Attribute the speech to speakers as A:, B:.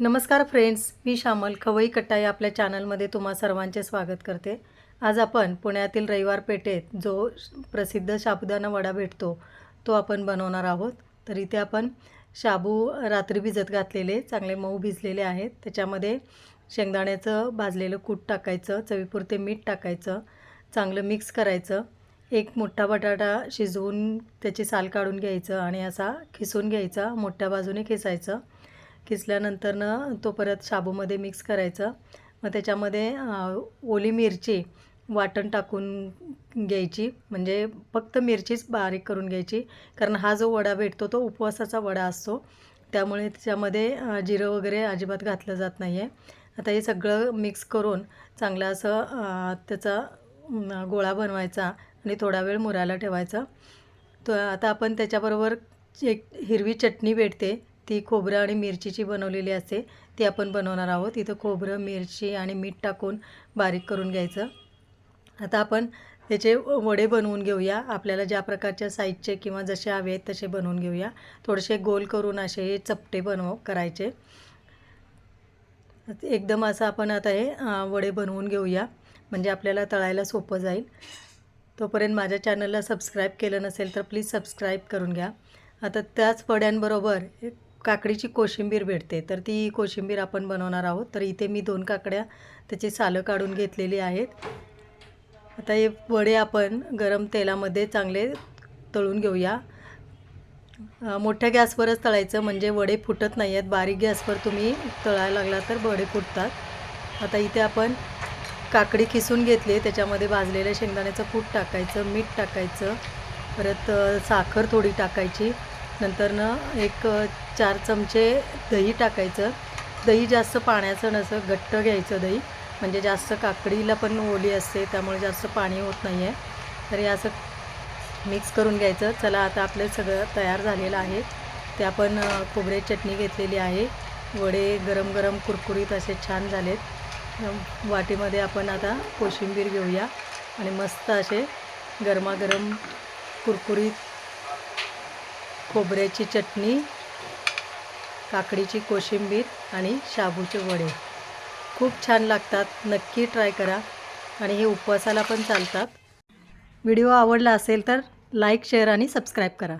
A: नमस्कार फ्रेंड्स मी श्यामल खवई कट्टा या आपल्या चॅनलमध्ये तुम्हा सर्वांचे स्वागत करते. आज आपण पुण्यातील रविवार पेठेत जो प्रसिद्ध साबुदाणा वडा भेटतो तो आपण बनवणार आहोत. तर इथे आपण शाबू रात्री भिजत घातलेले चांगले मऊ भिजलेले आहेत. त्याच्यामध्ये शेंगदाण्याचं भाजलेलं कूट टाकायचं चवीपुरते मीठ टाकायचं चांगलं मिक्स करायचं एक मोठा बटाटा शिजवून त्याची साल काढून घ्यायचं आणि असा खिसून घ्यायचा मोठ्या बाजूने खिसायचं. किसल्यानंतरनं तो परत शाबूमध्ये मिक्स करायचं. मग त्याच्यामध्ये ओली मिरची वाटण टाकून घ्यायची. म्हणजे फक्त मिरचीच बारीक करून घ्यायची. कारण हा जो वडा भेटतो तो उपवासाचा वडा असतो. त्यामुळे त्याच्यामध्ये जिरं वगैरे अजिबात घातलं जात नाही आहे आता हे सगळं मिक्स करून चांगलं असं त्याचा गोळा बनवायचा आणि थोडा वेळ मुरायला ठेवायचा. तर आता आपण त्याच्याबरोबर एक हिरवी चटणी भेटते. ती खोबरं आणि मिरचीची बनवलेली असते ती आपण बनवणार आहोत. इथं खोबरं मिरची आणि मीठ टाकून बारीक करून घ्यायचं. आता आपण त्याचे वडे बनवून घेऊया. आपल्याला ज्या प्रकारच्या साईजचे किंवा जसे हवे आहेत तसे बनवून घेऊया. थोडेसे गोल करून असे चपटे बनव करायचे. एकदम असं आपण आता हे वडे बनवून घेऊया. म्हणजे आपल्याला तळायला सोपं जाईल. तोपर्यंत माझ्या चॅनलला सबस्क्राईब केलं नसेल तर प्लीज सबस्क्राईब करून घ्या. आता त्याच वड्यांबरोबर काकडीची कोशिंबीर भेटते. तर ती कोशिंबीर आपण बनवणार आहोत. तर इथे मी दोन काकड्या त्याची सालं काढून घेतलेली आहेत. आता हे वडे आपण गरम तेलामध्ये चांगले तळून घेऊया. मोठ्या गॅसवरच तळायचं म्हणजे वडे फुटत नाही आहेत. बारीक गॅसवर तुम्ही तळायला लागला तर वडे फुटतात. आता इथे आपण काकडी किसून घेतली त्याच्यामध्ये भाजलेल्या शेंगदाण्याचं कूट टाकायचं मीठ टाकायचं परत साखर थोडी टाकायची. नंतरनं एक चार चमचे दही टाकायचं. दही जास्त पाण्याचं नसं घट्ट घ्यायचं दही. म्हणजे जास्त काकडीला पण ओली असते त्यामुळे जास्त पाणी होत नाही आहे तर हे असं मिक्स करून घ्यायचं. चला आता आपलं सगळं तयार झालेलं आहे. ते आपण खोबरे चटणी घेतलेली आहे. वडे गरम गरम कुरकुरीत असे छान झालेत. वाटीमध्ये आपण आता कोशिंबीर घेऊया. आणि मस्त असे गरमागरम कुरकुरीत खोबऱ्याची चटणी काकडीची कोशिंबीर आणि शाबूचे वडे. खूप छान लागतात. नक्की ट्राय करा. आणि हे उपवासाला पण चालतात. व्हिडिओ आवडला असेल तर लाईक शेअर आणि सबस्क्राईब करा.